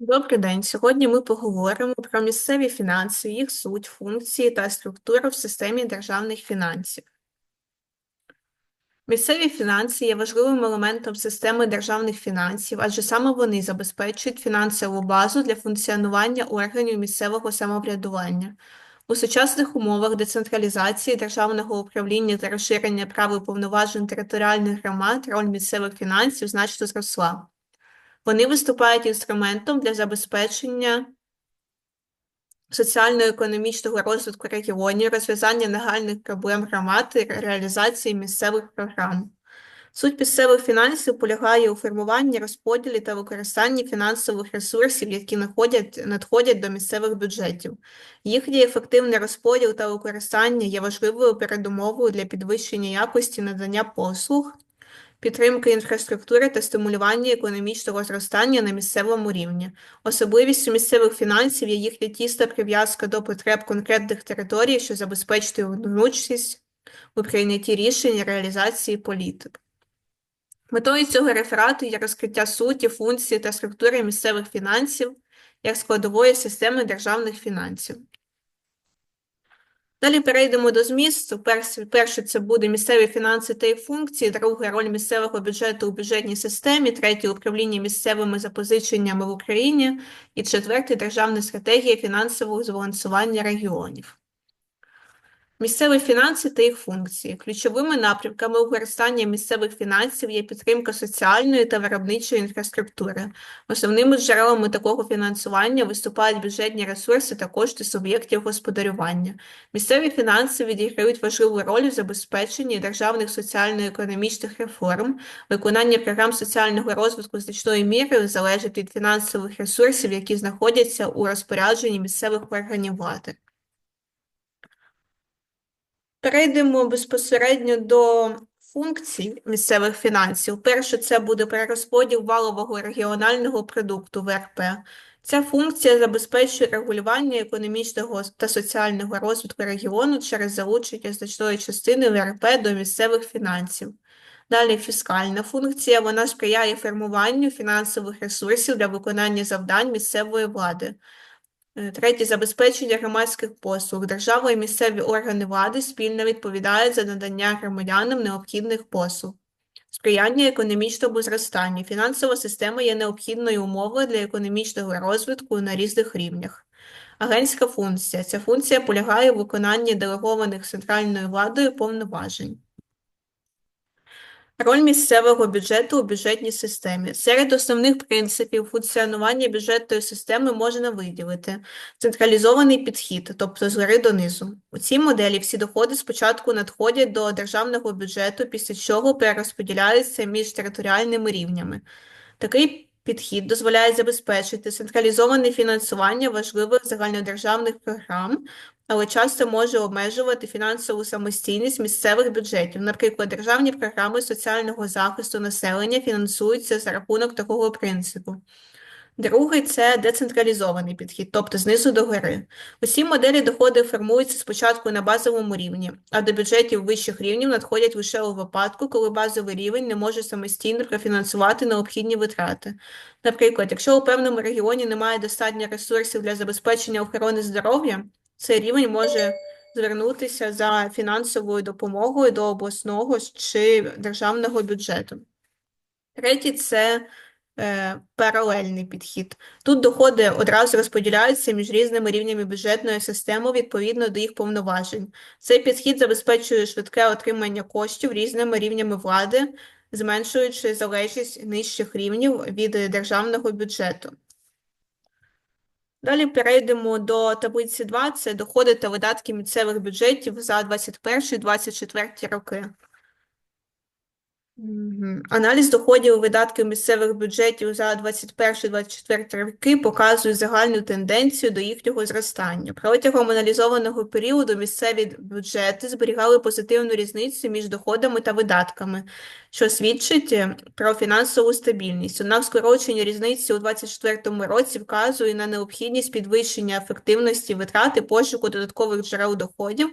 Добрий день. Сьогодні ми поговоримо про місцеві фінанси, їх суть, функції та структуру в системі державних фінансів. Місцеві фінанси є важливим елементом системи державних фінансів, адже саме вони забезпечують фінансову базу для функціонування органів місцевого самоврядування. У сучасних умовах децентралізації державного управління та розширення прав і повноважень територіальних громад роль місцевих фінансів значно зросла. Вони виступають інструментом для забезпечення соціально-економічного розвитку регіонів, розв'язання нагальних проблем громад і реалізації місцевих програм. Суть місцевих фінансів полягає у формуванні, розподілі та використанні фінансових ресурсів, які надходять, надходять до місцевих бюджетів. Їхній ефективний розподіл та використання є важливою передумовою для підвищення якості надання послуг підтримки інфраструктури та стимулювання економічного зростання на місцевому рівні. Особливістю місцевих фінансів є їхня тісна прив'язка до потреб конкретних територій, що забезпечує внучність у прийнятті рішень і реалізації політик. Метою цього реферату є розкриття суті, функції та структури місцевих фінансів як складової системи державних фінансів. Далі перейдемо до змісту. Перше, це буде місцеві фінанси та їх функції, друге роль місцевого бюджету у бюджетній системі, третє управління місцевими запозиченнями в Україні і четверте державна стратегія фінансового збалансування регіонів. Місцеві фінанси та їх функції. Ключовими напрямками використання місцевих фінансів є підтримка соціальної та виробничої інфраструктури. Основними джерелами такого фінансування виступають бюджетні ресурси та кошти суб'єктів господарювання. Місцеві фінанси відіграють важливу роль у забезпеченні державних соціально-економічних реформ, виконання програм соціального розвитку значною мірою залежить від фінансових ресурсів, які знаходяться у розпорядженні місцевих органів влади. Перейдемо безпосередньо до функцій місцевих фінансів. Перше, це буде перерозподіл валового регіонального продукту ВРП. Ця функція забезпечує регулювання економічного та соціального розвитку регіону через залучення значної частини ВРП до місцевих фінансів. Далі фіскальна функція, вона сприяє формуванню фінансових ресурсів для виконання завдань місцевої влади. Е, третє забезпечення громадських послуг. Держава і місцеві органи влади спільно відповідають за надання громадянам необхідних послуг. Сприяння економічному зростанню. Фінансова система є необхідною умовою для економічного розвитку на різних рівнях. Агентська функція. Ця функція полягає у виконанні делегованих центральною владою повноважень. Роль місцевого бюджету у бюджетній системі. Серед основних принципів функціонування бюджетної системи можна виділити централізований підхід, тобто з гори донизу. У цій моделі всі доходи спочатку надходять до державного бюджету, після чого перерозподіляються між територіальними рівнями. Такий підхід дозволяє забезпечити централізоване фінансування важливих загальнодержавних програм, але часто може обмежувати фінансову самостійність місцевих бюджетів. Наприклад, державні програми соціального захисту населення фінансуються за рахунок такого принципу. Другий це децентралізований підхід, тобто знизу до гори. Усі моделі доходи формуються спочатку на базовому рівні, а до бюджетів вищих рівнів надходять лише у випадку, коли базовий рівень не може самостійно профінансувати необхідні витрати. Наприклад, якщо у певному регіоні немає достатньо ресурсів для забезпечення охорони здоров'я, цей рівень може звернутися за фінансовою допомогою до обласного чи державного бюджету. Третій це е, паралельний підхід. Тут доходи одразу розподіляються між різними рівнями бюджетної системи відповідно до їх повноважень. Цей підхід забезпечує швидке отримання коштів різними рівнями влади, зменшуючи залежність нижчих рівнів від державного бюджету. Далі перейдемо до таблиці 2, це доходи та видатки місцевих бюджетів за 2021-2024 роки. Аналіз доходів і видатків місцевих бюджетів за 2021-2024 роки показує загальну тенденцію до їхнього зростання. Протягом аналізованого періоду місцеві бюджети зберігали позитивну різницю між доходами та видатками, що свідчить е, про фінансову стабільність. Однак скорочення різниці у 2024 році вказує на необхідність підвищення ефективності витрати пошуку додаткових джерел доходів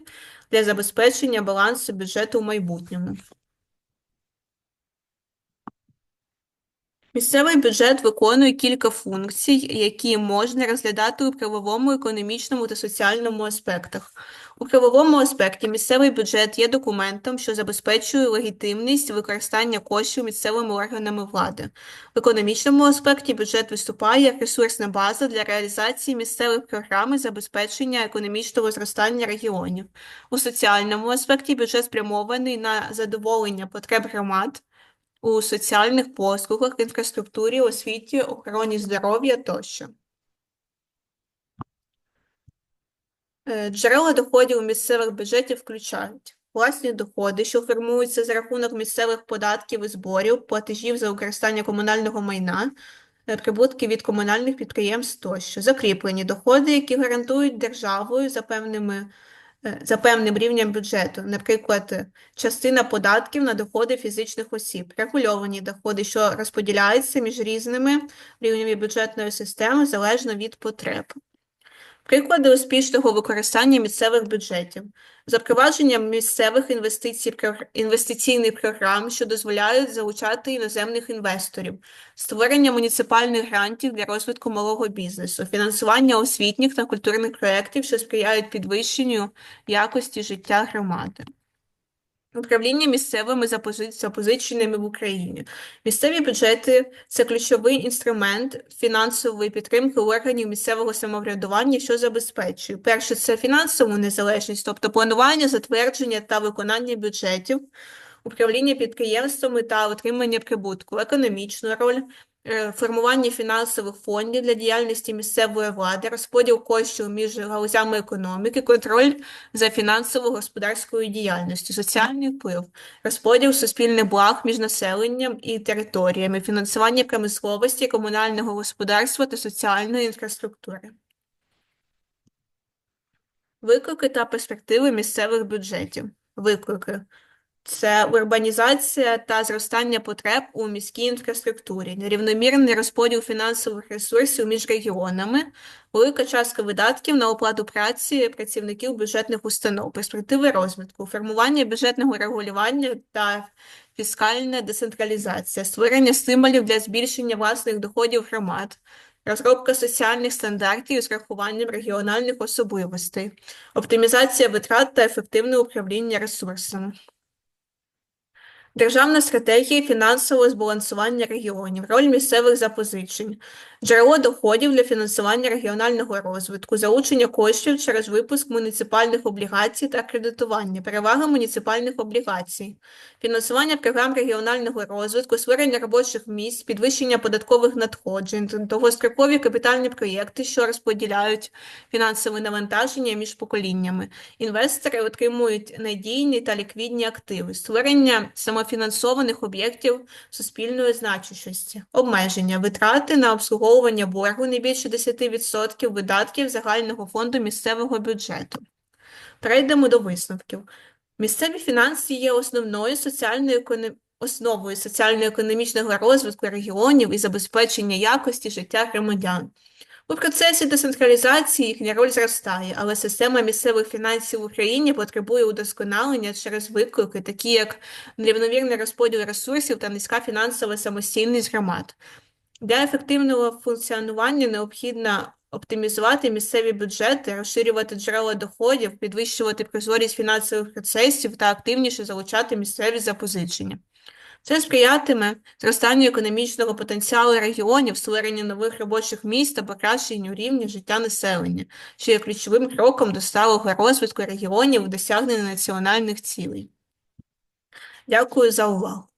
для забезпечення балансу бюджету в майбутньому. Місцевий бюджет виконує кілька функцій, які можна розглядати у правовому, економічному та соціальному аспектах. У правовому аспекті місцевий бюджет є документом, що забезпечує легітимність використання коштів місцевими органами влади. В економічному аспекті бюджет виступає як ресурсна база для реалізації місцевих програм і забезпечення економічного зростання регіонів. У соціальному аспекті бюджет спрямований на задоволення потреб громад у соціальних послугах, інфраструктурі, освіті, охороні здоров'я тощо. Е, Джерела доходів у місцевих бюджетів включають власні доходи, що формуються за рахунок місцевих податків і зборів, платежів за використання комунального майна, е, прибутки від комунальних підприємств тощо, закріплені доходи, які гарантують державою за певними за певним рівнем бюджету, наприклад, частина податків на доходи фізичних осіб, регульовані доходи, що розподіляються між різними рівнями бюджетної системи залежно від потреб. Приклади успішного використання місцевих бюджетів, запровадження місцевих інвестицій, інвестиційних програм, що дозволяють залучати іноземних інвесторів, створення муніципальних грантів для розвитку малого бізнесу, фінансування освітніх та культурних проєктів, що сприяють підвищенню якості життя громади. Управління місцевими запозиченнями в Україні. Місцеві бюджети це ключовий інструмент фінансової підтримки органів місцевого самоврядування, що забезпечує. Перше, це фінансову незалежність, тобто планування, затвердження та виконання бюджетів, управління підприємствами та отримання прибутку, економічну роль, формування фінансових фондів для діяльності місцевої влади, розподіл коштів між галузями економіки, контроль за фінансово-господарською діяльністю, соціальний вплив, розподіл суспільних благ між населенням і територіями, фінансування промисловості, комунального господарства та соціальної інфраструктури. Виклики та перспективи місцевих бюджетів. Виклики це урбанізація та зростання потреб у міській інфраструктурі, нерівномірний розподіл фінансових ресурсів між регіонами, велика частка видатків на оплату праці працівників бюджетних установ, перспективи розвитку, формування бюджетного регулювання та фіскальна децентралізація, створення стимулів для збільшення власних доходів громад. Розробка соціальних стандартів з рахуванням регіональних особливостей, оптимізація витрат та ефективне управління ресурсами. Державна стратегія фінансового збалансування регіонів, роль місцевих запозичень, джерело доходів для фінансування регіонального розвитку, залучення коштів через випуск муніципальних облігацій та кредитування, перевага муніципальних облігацій, фінансування програм регіонального розвитку, створення робочих місць, підвищення податкових надходжень, довгострокові капітальні проєкти, що розподіляють фінансове навантаження між поколіннями. Інвестори отримують надійні та ліквідні активи, створення самофінансованих об'єктів суспільної значущості, обмеження, витрати на обслуговування обслуговування боргу не більше 10% видатків загального фонду місцевого бюджету. Перейдемо до висновків. Місцеві фінанси є основною соціальною основою соціально-економічного розвитку регіонів і забезпечення якості життя громадян. У процесі децентралізації їхня роль зростає, але система місцевих фінансів в Україні потребує удосконалення через виклики, такі як нерівномірний розподіл ресурсів та низька фінансова самостійність громад. Для ефективного функціонування необхідно оптимізувати місцеві бюджети, розширювати джерела доходів, підвищувати прозорість фінансових процесів та активніше залучати місцеві запозичення. Це сприятиме зростанню економічного потенціалу регіонів, створенню нових робочих місць та покращенню рівня життя населення, що є ключовим кроком до сталого розвитку регіонів у досягненні національних цілей. Дякую за увагу.